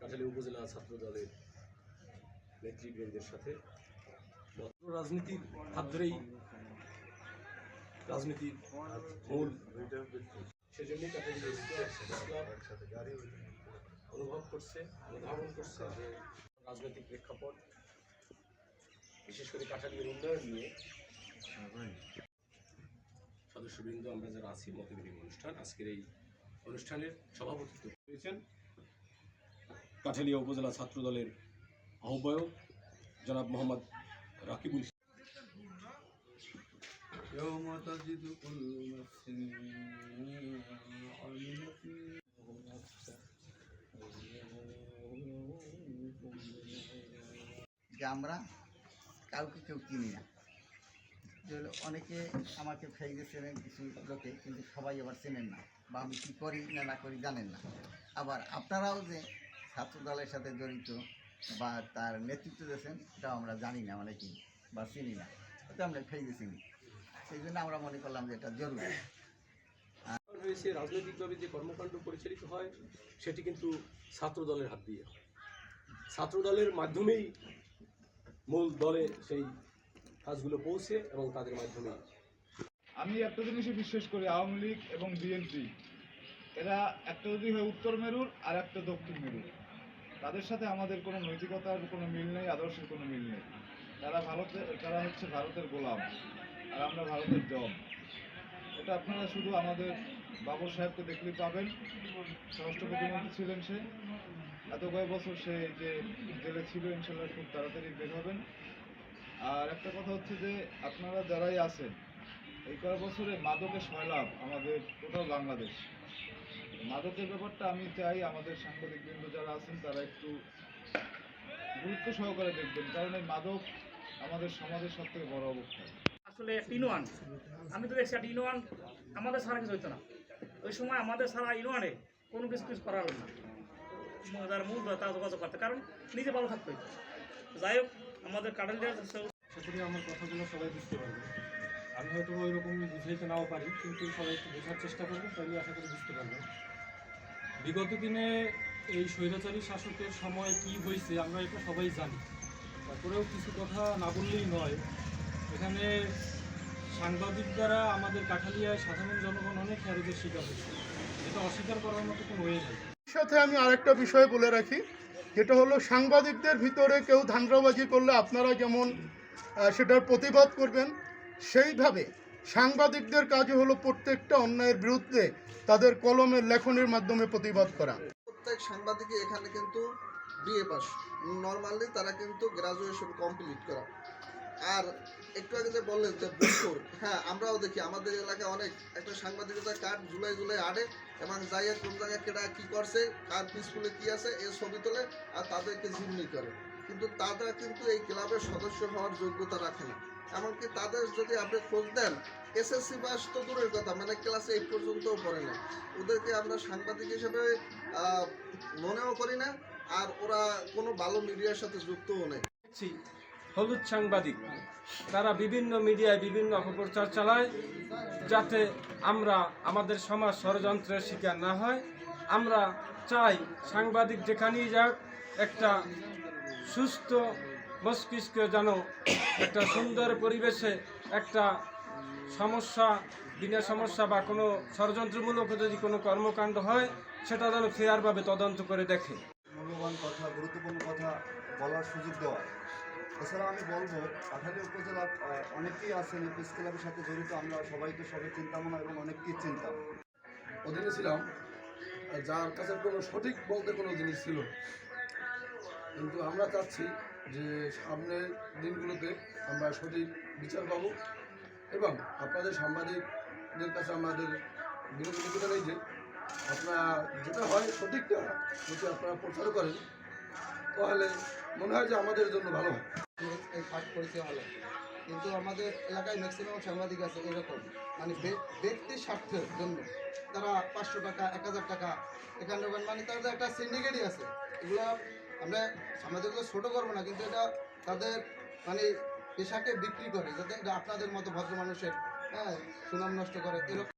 কাঠালী উপজেলা ছাত্র দলের নেতৃবৃন্দের সাথে রাজনীতির হাত ধরেই রাজনীতির মূল সেজন্যই কাঠালী অনুভব করছে, অনুধাবন করছে। যে রাজনৈতিক প্রেক্ষাপট, বিশেষ করে কাঠালির উন্নয়ন নিয়ে। দর্শকবৃন্দ আমরা যারা আছি, মতবিনিময় অনুষ্ঠান, আজকের এই অনুষ্ঠানের সভাপতিত্ব করেছেন কাঠালিয়া উপজেলা ছাত্র দলের আহ্বায়ক জনাব মোহাম্মদ রাকিবুল আমরা কাউকে কেউ কিনি না। যে হলো অনেকে আমাকে ফেইজে চেনেন কিছু লোকে, কিন্তু সবাই আবার চেনেন না। বা আমি কী করি না না করি জানেন না। আবার আপনারাও যে ছাত্র দলের সাথে জড়িত বা তার নেতৃত্ব দিয়েছেন, এটাও আমরা জানি না অনেকেই, বা চিনি না। এটা আমরা ফেইজে চিনি। সেই জন্য আমরা মনে করলাম যে এটা জরুরি। হয়েছে রাজনৈতিকভাবে যে কর্মকাণ্ড পরিচালিত হয়, সেটি কিন্তু ছাত্র দলের হাত দিয়ে। ছাত্র দলের মাধ্যমেই মূল দলে সেই কাজগুলো পৌঁছে এবং তাদের মাধ্যমে আমি একটা জিনিসই বিশ্বাস করি আওয়ামী লীগ এবং বিএনপি। এরা একটা যদি হয় উত্তর মেরুর আর একটা দক্ষিণ মেরুর। তাদের সাথে আমাদের কোনো নৈতিকতার কোনো মিল নেই, আদর্শের কোনো মিল নেই। তারা ভারতের তারা হচ্ছে ভারতের গোলাম আর আমরা ভারতের দম এটা আপনারা শুধু আমাদের বাবর সাহেবকে দেখলেই পাবেন। স্বরাষ্ট্র প্রতিমন্ত্রী ছিলেন সে। এত কয়েক বছর সে যে জেলে ছিল, ইনশাল্লাহ খুব তাড়াতাড়ি বের হবেন। আর একটা কথা হচ্ছে যে আপনারা যারাই আছেন, এই কয়েক বছরে মাদকের সয়লাভ আমাদের টোটাল বাংলাদেশ। মাদকের ব্যাপারটা আমি চাই আমাদের সাংবাদিকবৃন্দ যারা আছেন, তারা একটু গুরুত্ব সহকারে দেখবেন, কারণ এই মাদক আমাদের সমাজের সব থেকে বড় অবস্থা। আসলে ইনোয়ান আমি তো দেখছি ইনোয়ান আমাদের ছাড়া কিছু হইতো না। ওই সময় আমাদের ছাড়া ইনোয়ানে কোনো কিছু কিছু করা হলো না। যারা মূল তারা যোগাযোগ করতে, কারণ নিজে ভালো থাকতে যাই হোক, আমাদের কাটালিয়ার আশা আমার কথাগুলো সবাই বুঝতে পারবে। আমি হয়তো ওই রকম বুঝাইতে নাও পারি, কিন্তু সবাই একটু বোঝার চেষ্টা করবে, তাহলে আশা করি বুঝতে পারবে। বিগত দিনে এই স্বৈরাচারী শাসকের সময় কি হয়েছে, আমরা এটা সবাই জানি। তারপরেও কিছু কথা না বললেই নয়। এখানে সাংবাদিক দ্বারা আমাদের কাঠালিয়ায় সাধারণ জনগণ অনেক হ্যারেজের শিকার হয়েছে। এটা অস্বীকার করার মতো কোনো ওয়ে নেই। সাথে আমি আরেকটা বিষয় বলে রাখি, যেটা হলো সাংবাদিকদের ভিতরে কেউ ধান্দ্রাবাজি করলে আপনারা যেমন সেটার প্রতিবাদ করবেন। সেইভাবে সাংবাদিকদের কাজ হলো প্রত্যেকটা অন্যায়ের বিরুদ্ধে তাদের কলমের লেখনের মাধ্যমে প্রতিবাদ করা। প্রত্যেক সাংবাদিকই এখানে কিন্তু বিএ পাস। নর্মালি তারা কিন্তু গ্রাজুয়েশন কমপ্লিট করা। আর একটু আগে যে বললেন যে বুকুর হ্যাঁ আমরাও দেখি, আমাদের এলাকায় অনেক একটা সাংবাদিকতা কার্ড জুলাই জুলাই আড়ে এবং যাইয়া কোন জায়গায় কেটা কি করছে, কার পিসফুলে কি আছে, এ ছবি তোলে আর তাদেরকে জিম্মি করে। কিন্তু তারা কিন্তু এই ক্লাবের সদস্য হওয়ার যোগ্যতা রাখে না। এমনকি তাদের যদি আপনি খোঁজ দেন এসএসসি পাস তো দূরের কথা মানে ক্লাস এইট পর্যন্তও পড়ে না। ওদেরকে আমরা সাংবাদিক হিসেবে মনেও করি না, আর ওরা কোনো ভালো মিডিয়ার সাথে যুক্তও নেই। হলুদ সাংবাদিক, তারা বিভিন্ন মিডিয়ায় বিভিন্ন অপপ্রচার চালায়, যাতে আমরা, আমাদের সমাজ ষড়যন্ত্রের শিকার না হয়। আমরা চাই সাংবাদিক যেখানেই যাক, একটা সুস্থ মস্তিষ্ক যেন একটা সুন্দর পরিবেশে একটা সমস্যা বিনা সমস্যা বা কোনো ষড়যন্ত্রমূলক যদি কোনো কর্মকাণ্ড হয় সেটা যেন ফেয়ারভাবে তদন্ত করে দেখে। মূল্যবান কথা গুরুত্বপূর্ণ কথা বলার সুযোগ দেওয়া। এছাড়া আমি বলব কাঠালি উপজেলার অনেকেই আছেন এই প্রেস ক্লাবের সাথে জড়িত। আমরা সবাইকে তো সবাই চিন্তামনা এবং অনেককেই চিন্তা অধীনে ছিলাম যার কাছে কোনো সঠিক বলতে কোনো জিনিস ছিল। কিন্তু আমরা চাচ্ছি যে সামনের দিনগুলোতে আমরা সঠিক বিচার পাবো এবং আপনাদের সাংবাদিকদের কাছে আমাদের বিনোদন এই যে আপনারা যেটা হয় সঠিকটা যদি আপনারা প্রচার করেন, তাহলে মনে হয় যে আমাদের জন্য ভালো হয়। ভালো। কিন্তু আমাদের এলাকায় ম্যাক্সিমাম সাংবাদিক আছে এরকম। মানে ব্যক্তির স্বার্থের জন্য। তারা পাঁচশো টাকা, এক হাজার টাকা, এখানে মানে তাদের একটা সিন্ডিকেটই আছে। এগুলো আমরা সাংবাদিকগুলো ছোটো করব না, কিন্তু এটা তাদের মানে পেশাকে বিক্রি করে, যাতে আপনাদের মতো ভদ্র মানুষের হ্যাঁ সুনাম নষ্ট করে, এরকম।